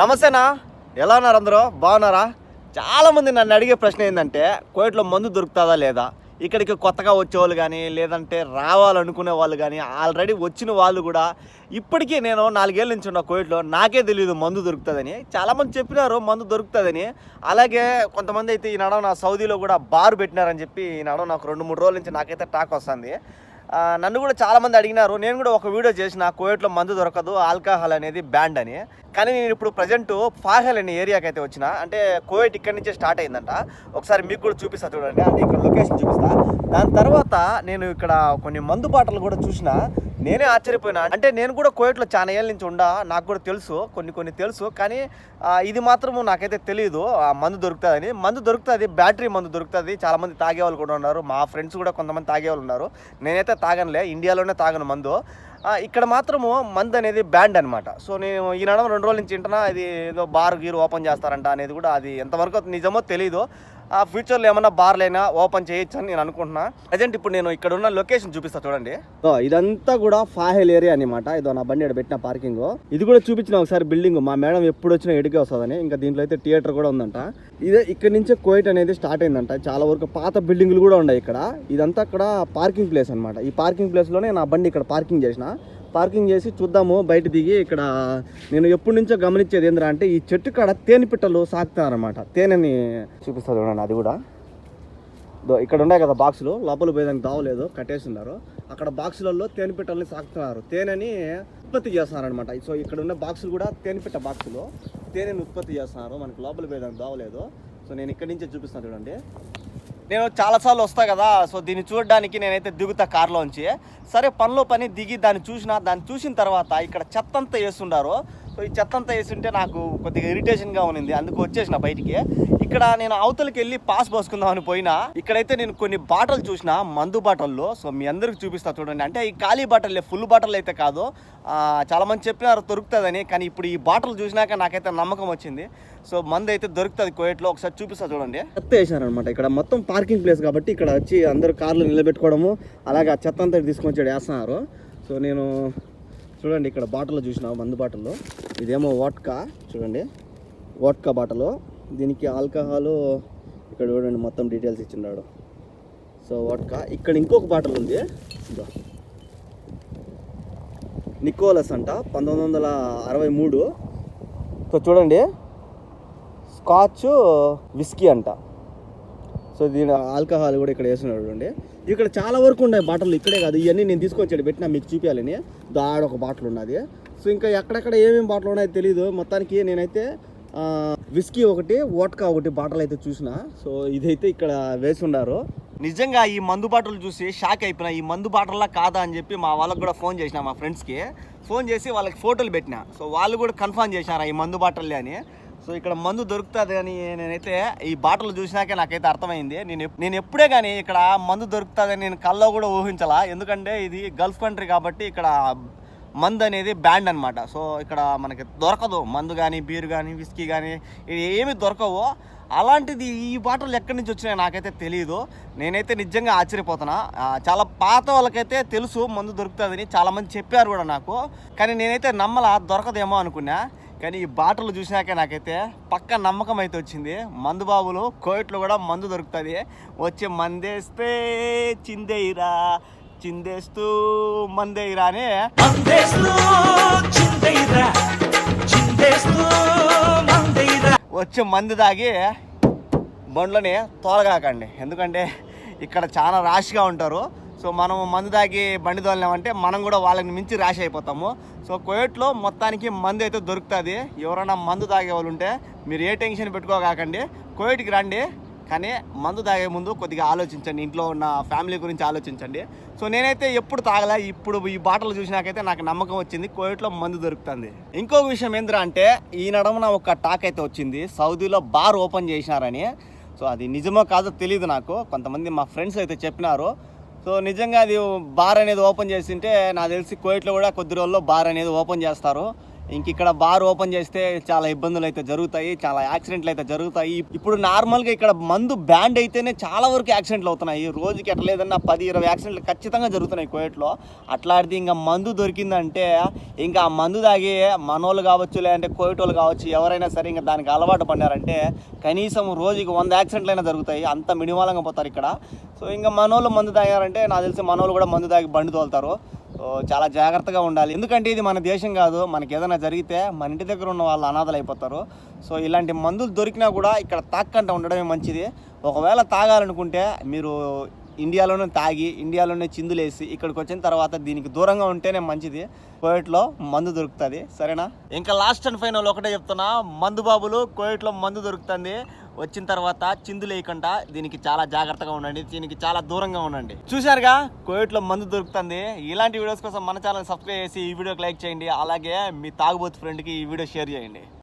నమస్తేనా? ఎలా ఉన్నారు అందరూ? బాగున్నారా? చాలామంది నన్ను అడిగే ప్రశ్న ఏంటంటే కోయట్లో మందు దొరుకుతుందా లేదా? ఇక్కడికి కొత్తగా వచ్చేవాళ్ళు కానీ లేదంటే రావాలనుకునే వాళ్ళు కానీ ఆల్రెడీ వచ్చిన వాళ్ళు కూడా ఇప్పటికీ నేను నాలుగేళ్ళ నుంచి ఉన్న కోవిడ్లో నాకే తెలియదు మందు దొరుకుతుందని. చాలామంది చెప్పినారు మందు దొరుకుతుందని. అలాగే కొంతమంది అయితే ఈ నడవ నా సౌదీలో కూడా బార్ పెట్టినారని చెప్పి ఈ నాకు రెండు మూడు రోజుల నుంచి నాకైతే టాక్ వస్తుంది. నన్ను కూడా చాలా మంది అడిగినారు. నేను కూడా ఒక వీడియో చేసిన కోయట్లో మందు దొరకదు ఆల్కహాల్ అనేది బ్యాండ్ అని. కానీ నేను ఇప్పుడు ప్రజెంట్ ఫాహల్ అనే ఏరియాకి అయితే వచ్చిన అంటే కోయట్ ఇక్కడి నుంచే స్టార్ట్ అయిందంట. ఒకసారి మీకు కూడా చూపిస్తా చూడండి. అంటే ఇక్కడ లొకేషన్ చూపిస్తా. దాని తర్వాత నేను ఇక్కడ కొన్ని మందు బాటలు కూడా చూసిన. నేనే ఆశ్చర్యపోయినా. అంటే నేను కూడా కోయట్లో చాలా ఏళ్ళ నుంచి ఉండా నాకు కూడా తెలుసు కొన్ని కొన్ని తెలుసు కానీ ఇది మాత్రము నాకైతే తెలియదు ఆ మందు దొరుకుతుందని. మందు దొరుకుతుంది బ్యాటరీ మందు దొరుకుతుంది. చాలా మంది కూడా ఉన్నారు. మా ఫ్రెండ్స్ కూడా కొంతమంది తాగేవాళ్ళు ఉన్నారు. నేనైతే తాగనులే ఇండియాలోనే తాగను మందు. ఇక్కడ మాత్రము మందు అనేది బ్యాండ్ అనమాట సో నేను ఈ నడమ రెండు రోజుల నుంచి వింటున్నా ఇది ఏదో బార్ గీరు ఓపెన్ చేస్తారంట అనేది కూడా అది ఎంతవరకు నిజమో తెలీదు. ఆ ఫ్యూచర్లో ఏమన్నా బార్లైనా ఓపెన్ చేయొచ్చు అని నేను అనుకుంటున్నా. ప్రజెంట్ ఇప్పుడు నేను ఇక్కడ ఉన్న లొకేషన్ చూపిస్తా చూడండి. ఇదంతా కూడా ఫాహెల్ ఏరియా అనమాట ఇదో నా బండి పెట్టిన పార్కింగ్ ఇది కూడా చూపించిన ఒకసారి బిల్డింగ్ మా మేడం ఎప్పుడు వచ్చినా ఎడికే వస్తుందని. ఇంకా దీంట్లో అయితే థియేటర్ కూడా ఉందంట. ఇదే ఇక్కడ నుంచే కోయిట్ అనేది స్టార్ట్ అయిందంట. చాలా వరకు పాత బిల్డింగ్లు కూడా ఉన్నాయి ఇక్కడ. ఇదంతా అక్కడ పార్కింగ్ ప్లేస్ అనమాట ఈ పార్కింగ్ ప్లేస్లోనే నా బండి ఇక్కడ పార్కింగ్ చేసిన. పార్కింగ్ చేసి చూద్దాము బయట దిగి ఇక్కడ నేను ఎప్పటి నుంచో గమనించేది ఏంద్రా అంటే ఈ చెట్టు కాడ తేనె పిట్టలు సాగుతారనమాట తేనెని చూపిస్తారు చూడండి అది కూడా. ఇక్కడ ఉన్నాయి కదా బాక్సులు లోపల పోయేదానికి దావలేదు కట్టేస్తున్నారు. అక్కడ బాక్సులలో తేనె పిట్టల్ని సాగుతున్నారు తేనెని ఉత్పత్తి చేస్తున్నారనమాట సో ఇక్కడ ఉన్న బాక్సులు కూడా తేనె పిట్ట బాక్సులు. తేనెని ఉత్పత్తి చేస్తున్నారు. మనకి లోపల పోయేదానికి దావలేదు సో నేను ఇక్కడి నుంచే చూపిస్తాను చూడండి. నేను చాలాసార్లు వస్తా కదా సో దీన్ని చూడడానికి నేనైతే దిగుతా కార్లోంచి. సరే పనిలో పని దిగి దాన్ని చూసిన దాన్ని చూసిన తర్వాత ఇక్కడ చెత్త అంతా వేస్తుండారు. సో ఈ చెత్త అంతా వేస్తుంటే నాకు కొద్దిగా ఇరిటేషన్గా ఉన్నింది. అందుకు వచ్చేసిన బయటికి. ఇక్కడ నేను అవతలకి వెళ్ళి పాస్ పోసుకుందామని పోయినా ఇక్కడైతే నేను కొన్ని బాటలు చూసిన మందు బాటల్లో. సో మీ అందరికి చూపిస్తా చూడండి. అంటే ఈ ఖాళీ బాటలే ఫుల్ బాటలు అయితే కాదు. చాలా మంది చెప్పినారు దొరుకుతుందని కానీ ఇప్పుడు ఈ బాటలు చూసినాక నాకైతే నమ్మకం వచ్చింది. సో మందు అయితే దొరుకుతుంది కోయట్లో. ఒకసారి చూపిస్తా చూడండి. చెత్త వేసారనమాట ఇక్కడ మొత్తం పార్కింగ్ ప్లేస్ కాబట్టి ఇక్కడ వచ్చి అందరూ కార్లు నిలబెట్టుకోవడము అలాగే ఆ చెత్త అంతా తీసుకొని వేస్తున్నారు. సో నేను చూడండి ఇక్కడ బాటలో చూసిన మందు బాటిల్లో. ఇదేమో వాట్కా చూడండి. వాట్కా బాటలు దీనికి ఆల్కహాలు ఇక్కడ చూడండి మొత్తం డీటెయిల్స్ ఇచ్చిన్నాడు సో వాట్కా. ఇక్కడ ఇంకొక బాటలు ఉంది. నికోలస్ అంట పంతొమ్మిది వందల అరవై మూడు. సో చూడండి. స్కాచ్ విస్కీ అంట. సో దీని ఆల్కహాల్ కూడా ఇక్కడ వేస్తున్నాడు చూడండి. ఇక్కడ చాలా వరకు ఉన్నాయి బాటలు ఇక్కడే కాదు ఇవన్నీ నేను తీసుకొచ్చాడు పెట్టినా మీకు చూపించాలని దాడ ఒక బాటిల్ ఉన్నది. సో ఇంకా ఎక్కడెక్కడ ఏమేమి బాటలు ఉన్నాయో తెలియదు మొత్తానికి నేనైతే విస్కీ ఒకటి వోట్కా ఒకటి బాటలు అయితే చూసిన. సో ఇదైతే ఇక్కడ వేసి ఉన్నారు. నిజంగా ఈ మందు బాటలు చూసి షాక్ అయిపోయినా ఈ మందు బాటల్లా కాదా అని చెప్పి మా వాళ్ళకి కూడా ఫోన్ చేసిన మా ఫ్రెండ్స్కి. ఫోన్ చేసి వాళ్ళకి ఫోటోలు పెట్టిన. సో వాళ్ళు కూడా కన్ఫర్మ్ చేసినారు ఈ మందు బాటల్లే అని. సో ఇక్కడ మందు దొరుకుతుంది అని నేనైతే ఈ బాటలు చూసినాకే నాకైతే అర్థమైంది. నేను నేను ఎప్పుడే కానీ ఇక్కడ మందు దొరుకుతుందని నేను కల్లో కూడా ఊహించాలా. ఎందుకంటే ఇది గల్ఫ్ కంట్రీ కాబట్టి ఇక్కడ మందు అనేది బ్యాండ్ అనమాట సో ఇక్కడ మనకి దొరకదు. మందు కానీ బీర్ కానీ విస్కీ కానీ ఇది ఏమి దొరకవు. అలాంటిది ఈ బాటలు ఎక్కడి నుంచి వచ్చినాయో నాకైతే తెలియదు నేనైతే నిజంగా ఆశ్చర్యపోతున్నా. చాలా పాత వాళ్ళకైతే తెలుసు మందు దొరుకుతుందని చాలామంది చెప్పారు కూడా నాకు. కానీ నేనైతే నమ్మలా దొరకదేమో అనుకున్నా. కానీ ఈ బాటలు చూసినాకే నాకైతే పక్క నమ్మకం అయితే వచ్చింది. మందు బాబులు కోయిట్లో కూడా మందు దొరుకుతుంది. వచ్చి మందేస్తే చిందేయిరా చిందేస్తూ మందేయిరా అని వచ్చి మందు తాగి బండ్లని తోలగాకండి. ఎందుకంటే ఇక్కడ చాలా ర్యాష్గా ఉంటారు. సో మనం మందు తాగి బండి తోలినామంటే మనం కూడా వాళ్ళని మించి ర్యాష్ అయిపోతాము. సో కోయట్లో మొత్తానికి మందు అయితే దొరుకుతుంది. ఎవరైనా మందు తాగే వాళ్ళు ఉంటే మీరు ఏ టెన్షన్ పెట్టుకోగాకండి కోయట్కి రండి కానీ మందు తాగే ముందు కొద్దిగా ఆలోచించండి. ఇంట్లో ఉన్న ఫ్యామిలీ గురించి ఆలోచించండి. సో నేనైతే ఎప్పుడు తాగలే ఇప్పుడు ఈ బాటలు చూసినాకైతే నాకు నమ్మకం వచ్చింది కోవిడ్లో మందు దొరుకుతుంది. ఇంకొక విషయం ఏంద్రా అంటే ఈ నడమున ఒక టాక్ అయితే వచ్చింది. సౌదీలో బార్ ఓపెన్ చేసినారని. సో అది నిజమో కాదో తెలియదు నాకు. కొంతమంది మా ఫ్రెండ్స్ అయితే చెప్పినారు. సో నిజంగా అది బార్ అనేది ఓపెన్ చేసింటే నాకు తెలిసి కోవిట్లో కూడా కొద్ది రోజుల్లో బార్ అనేది ఓపెన్ చేస్తారు. ఇంక ఇక్కడ బార్ ఓపెన్ చేస్తే చాలా ఇబ్బందులు అయితే జరుగుతాయి చాలా యాక్సిడెంట్లు అయితే జరుగుతాయి. ఇప్పుడు నార్మల్గా ఇక్కడ మందు బ్యాండ్ అయితేనే చాలా వరకు యాక్సిడెంట్లు అవుతున్నాయి. రోజుకి ఎట్లా లేదన్నా పది ఇరవై యాక్సిడెంట్లు ఖచ్చితంగా జరుగుతున్నాయి కోయట్లో అట్లాంటిది ఇంకా మందు దొరికిందంటే ఇంకా ఆ మందు తాగి మనోళ్ళు కావచ్చు లేదంటే కోయటోళ్ళు కావచ్చు ఎవరైనా సరే ఇంకా దానికి అలవాటు పడినారంటే కనీసం రోజుకి వంద యాక్సిడెంట్లు అయినా జరుగుతాయి. అంత మినిమాలంగా పోతారు ఇక్కడ. సో ఇంకా మనోళ్ళు మందు తాగారంటే నాకు తెలిసి మనోళ్ళు కూడా మందు తాగి బండి తోలుతారు. చాలా జాగ్రత్తగా ఉండాలి. ఎందుకంటే ఇది మన దేశం కాదు మనకి ఏదైనా జరిగితే మన ఇంటి దగ్గర ఉన్న వాళ్ళు అనాథలు అయిపోతారు. సో ఇలాంటి మందులు దొరికినా కూడా ఇక్కడ తాక్కంట ఉండడమే మంచిది. ఒకవేళ తాగాలనుకుంటే మీరు ఇండియాలోనే తాగి ఇండియాలోనే చిందులేసి ఇక్కడికి వచ్చిన తర్వాత దీనికి దూరంగా ఉంటేనే మంచిది. కోవిట్లో మందు దొరుకుతుంది. సరేనా? ఇంకా లాస్ట్ అండ్ ఫైనల్ ఒకటే చెప్తున్నా. మందు బాబులు కోయట్లో మందు దొరుకుతుంది. వచ్చిన తర్వాత చిందులేయకుండా దీనికి చాలా జాగ్రత్తగా ఉండండి. దీనికి చాలా దూరంగా ఉండండి. చూశారుగా? కోవిట్లో మందు దొరుకుతుంది. ఇలాంటి వీడియోస్ కోసం మన ఛానల్ సబ్స్క్రైబ్ చేసి ఈ వీడియోకి లైక్ చేయండి. అలాగే మీ తాగుబోతు ఫ్రెండ్కి ఈ వీడియో షేర్ చేయండి.